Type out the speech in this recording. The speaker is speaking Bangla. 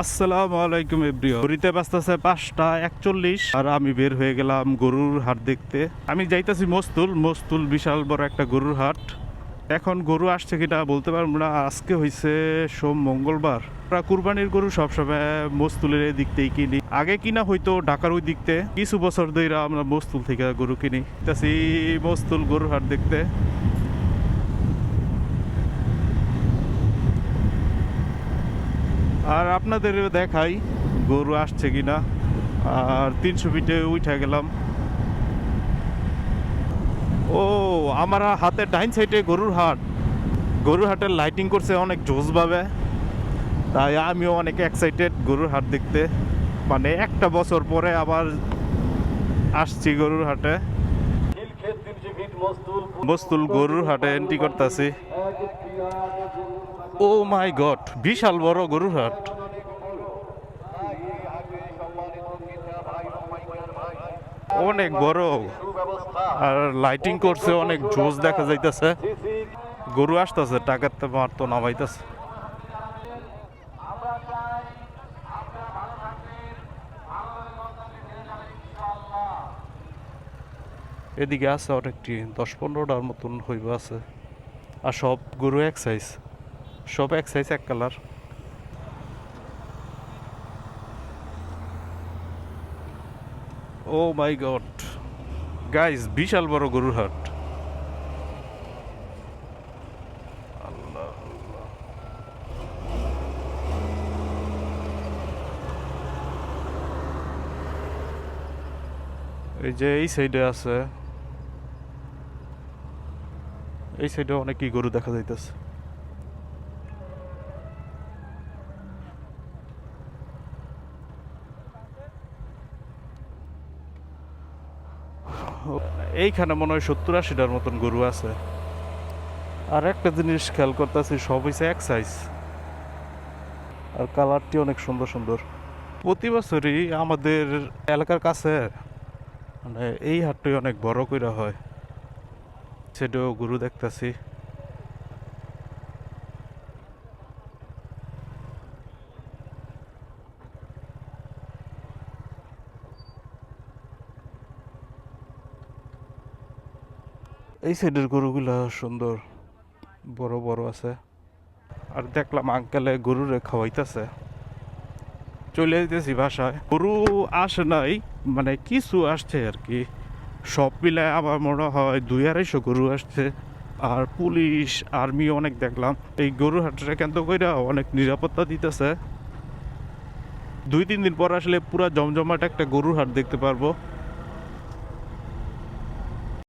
আসসালামু আলাইকুম এভরিও ঘড়িতে বাজতেছে পাঁচটা একচল্লিশ, আর আমি বের হয়ে গেলাম গরুর হাট দেখতে। আমি যাইতাছি মস্তুল মস্তুল বিশাল বড় একটা গরুর হাট। এখন গরু আসছে কিনা বলতে পারব না, আজকে হয়েছে সোম মঙ্গলবার। আমরা কুরবানির গরু সবসময় মস্তুলের এই দিক থেকে কিনি। আগে কিনা হয়তো ঢাকার ওই দিকতে কিছু বছর ধরে আমরা মস্তুল থেকে গরু কিনি। যাচ্ছি মস্তুল গরুর হাট দেখতে। আর আপনাদের দেখাই গরু আসছে কিনা আর তিনশো ফিটে উঠে গেলাম। ও আমার হাতে ডাইন সাইডে গরুর হাট। গরুর হাটের লাইটিং করছে অনেক জোসভাবে। তাই আমিও অনেক এক্সাইটেড গরুর হাট দেখতে। মানে একটা বছর পরে আবার আসছি গরুর হাটে। বস্তুল গরুর হাটে এন্ট্রি করতেছি। ও মাই গড, বিশাল বড় গরুর হাট। অনেক বড়। আর লাইটিং করছে, অনেক জোস দেখা যাইতেছে। গরু আসতেছে, টাকার তো মার তো নামাইতেছে। এদিকে আছে অনেকটি দশ পনেরোটার মতন হইব আছে। আর সব গরু এক সাইজ সব এক সাইজ এক colour O my god guys বিশাল বড় গরুর হাট। এই যে এই সাইডে আছে। এই সাইডে অনেকই গরু দেখা যাইতেছে। এইখানে মনে হয় সত্তর আশিটার মতন গরু আছে। আর একটা জিনিস খেয়াল করতেছি, সব হয়েছে এক সাইজ আর কালারটি অনেক সুন্দর সুন্দর। প্রতি বছরই আমাদের এলাকার কাছে মানে এই হাটটি অনেক বড় করে হয়। সেটাও গরু দেখতেছি। এই সাইডের গরুগুলা সুন্দর, বড় বড় আছে। আর দেখলাম আঙ্কেলে গরুরে খাওয়াইতেছে। চলে যেতেছি বাসায়। গরু আসে নাই মানে কিছু আসছে আর কি। সব মিলে আমার মনে হয় দুই আড়াইশো গরু আসছে। আর পুলিশ, আর্মি অনেক দেখলাম। এই গরু হাটটা কেন্দ্র করে অনেক নিরাপত্তা দিতেছে। দুই, তিন দিন পর আসলে পুরো জমজমাট একটা গরুর হাট দেখতে পারব।